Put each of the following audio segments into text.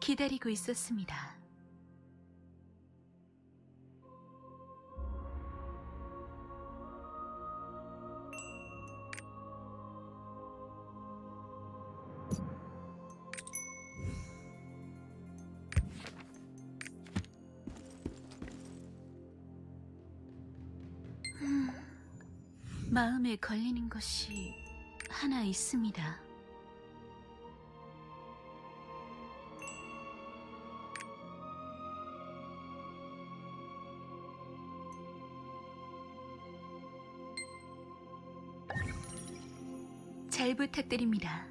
기다리고 있었습니다. 음, 마음에 걸리는 것이 하나 있습니다. 잘 부탁드립니다.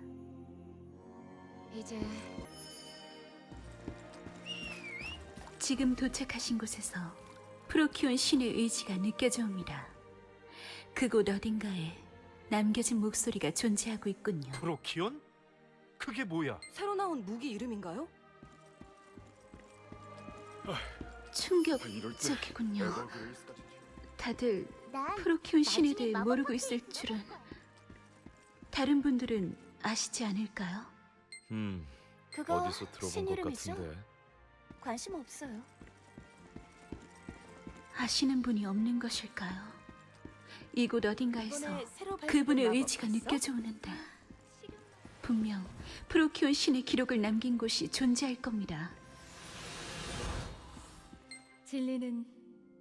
이제 지금 도착하신 곳에서 프로키온 신의 의지가 느껴져 옵니다. 그곳 어딘가에 남겨진 목소리가 존재하고 있군요. 프로키온? 그게 뭐야? 새로 나온 무기 이름인가요? 충격적이군요. 다들 난 프로키온 신에 대해 모르고 있을 줄은 다른 분들은 아시지 않을까요? 음, 그거 어디서 들어본 것 신이름이죠? 같은데. 관심 없어요. 아시는 분이 없는 것일까요? 이곳 어딘가에서 이번에 새로 발표된 그분의 마법 의지가 봤어? 느껴져 오는데 분명 프로키온 신의 기록을 남긴 곳이 존재할 겁니다. 진리는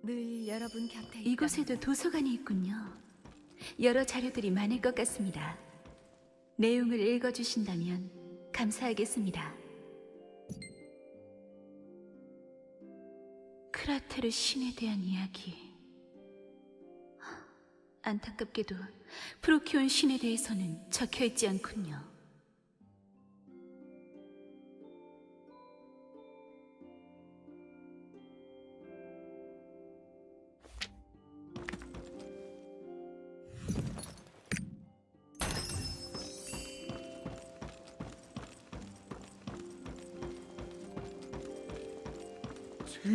늘 여러분 곁에 이곳에도 도서관이 있군요. 여러 자료들이 많을 것 같습니다. 내용을 읽어주신다면 감사하겠습니다. 크라테르 신에 대한 이야기. 안타깝게도 프로키온 신에 대해서는 적혀 있지 않군요.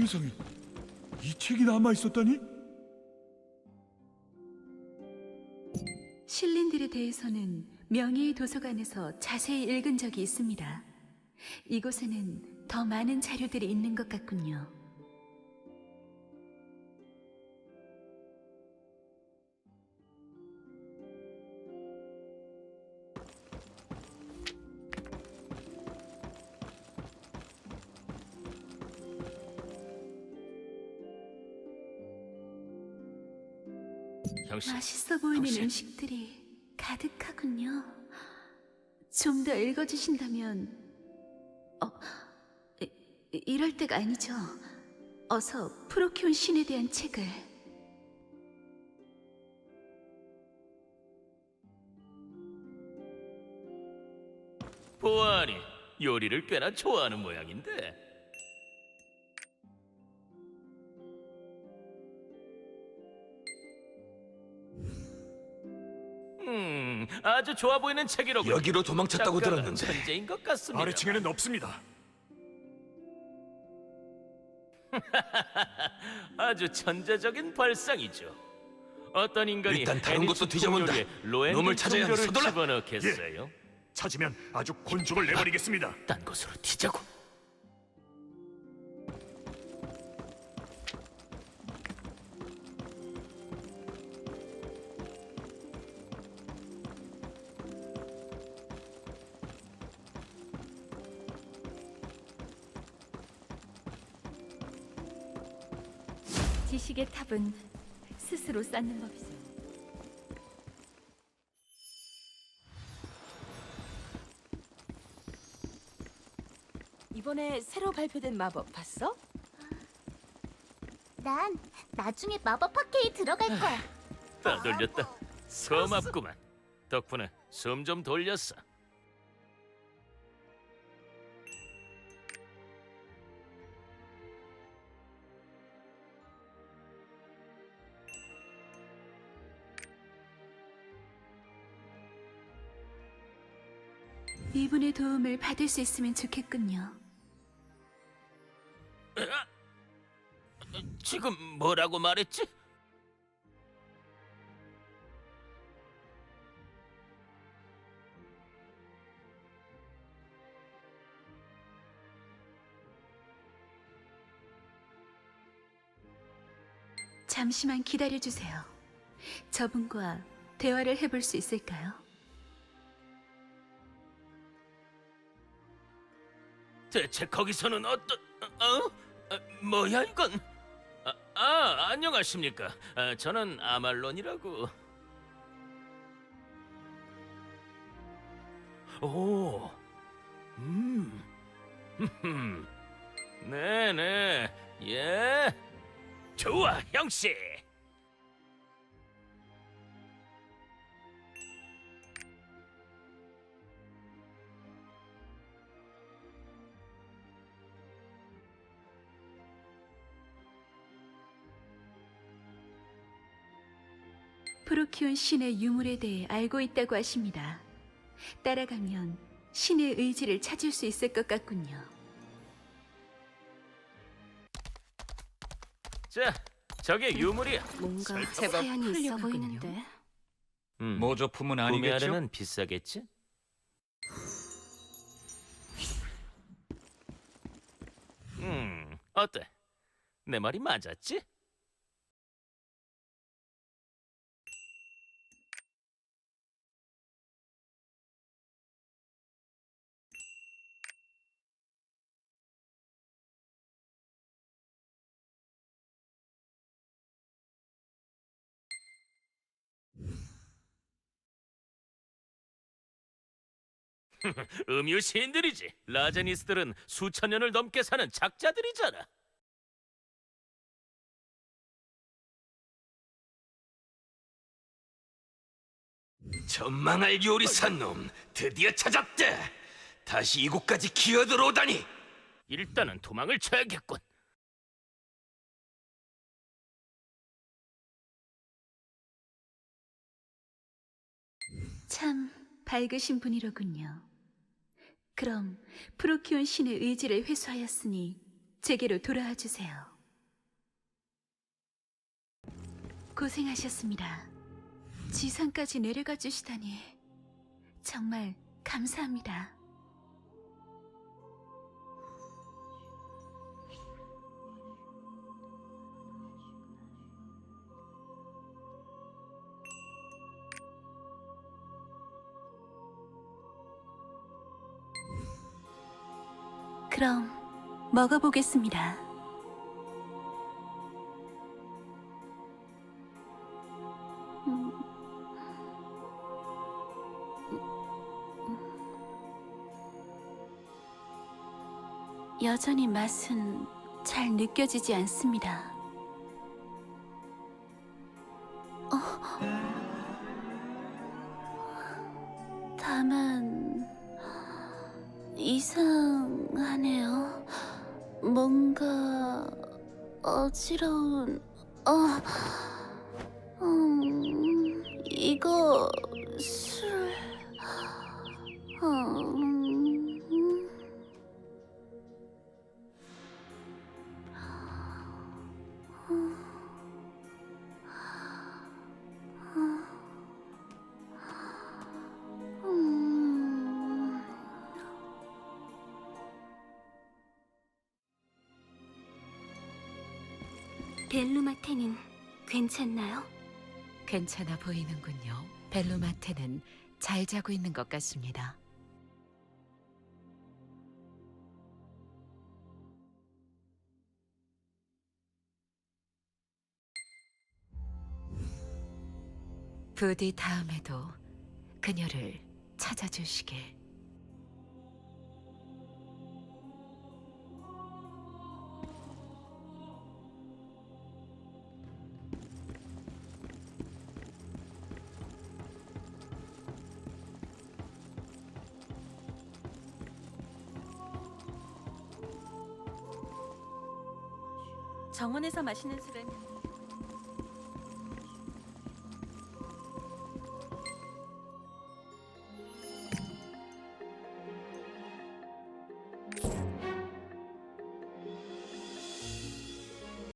세상에 이 책이 남아 있었다니? 신린들에 대해서는 명예의 도서관에서 자세히 읽은 적이 있습니다. 이곳에는 더 많은 자료들이 있는 것 같군요. 형씨, 맛있어 보이는 당신. 음식들이 가득하군요. 좀 더 읽어주신다면, 어, 이- 이럴 때가 아니죠. 어서 프로키온 신에 대한 책을. 보아하니 요리를 꽤나 좋아하는 모양인데 음 아주 좋아 보이는 책이로군 여기로 도망쳤다고 들었는데 천재인 것 같습니다 아래층에는 없습니다. 아주 천재적인 발상이죠 어떤 인간이 일단 다른 애니 축구 뒤져본다. 요리에 로엔드 놈을 찾아야 하니 종교를 서둘러. 집어넣겠어요 찾으면 아주 곤죽을 내버리겠습니다. 딴 곳으로 튀자고 지식의 탑은 스스로 쌓는 법이죠. 이번에 새로 발표된 마법 봤어? 난 나중에 마법 학회에 들어갈 거야. 다 돌렸다 고맙구만 덕분에 숨 좀 돌렸어 이분의 도움을 받을 수 있으면 좋겠군요. 지금 뭐라고 말했지? 잠시만 기다려주세요. 저분과 대화를 해볼 수 있을까요? 대체 거기서는 어떤 어? 어? 뭐야 이건? 아, 아 안녕하십니까? 아, 저는 아말론이라고. 오, 음. 네네, 예, 좋아 형씨. 프로키온 신의 유물에 대해 알고 있다고 하십니다. 따라가면 신의 의지를 찾을 수 있을 것 같군요. 자, 저게 유물이야. 뭔가 제법 사연이 있어 보이는데. 음, 모조품은 아니겠죠? 구매하려면 비싸겠지? 음, 어때? 내 말이 맞았지? 음유 시인들이지. 라제니스들은 수천 년을 넘게 사는 작자들이잖아. 전망할 요리산 놈 드디어 찾았다. 다시 이곳까지 기어들어오다니. 일단은 도망을 쳐야겠군. 참 밝으신 분이로군요. 그럼 프로키온 신의 의지를 회수하였으니 제게로 돌아와 주세요. 고생하셨습니다. 지상까지 내려가 주시다니 정말 감사합니다. 그럼 먹어보겠습니다. 음. 여전히 맛은 잘 느껴지지 않습니다. 뭔가 어지러운 어, 음, 이거 술, 음, 델루마테는 괜찮나요? 괜찮아 보이는군요. 벨로마테는 잘 자고 있는 것 같습니다. 부디 다음에도 그녀를 찾아주시길. 정원에서 마시는 술은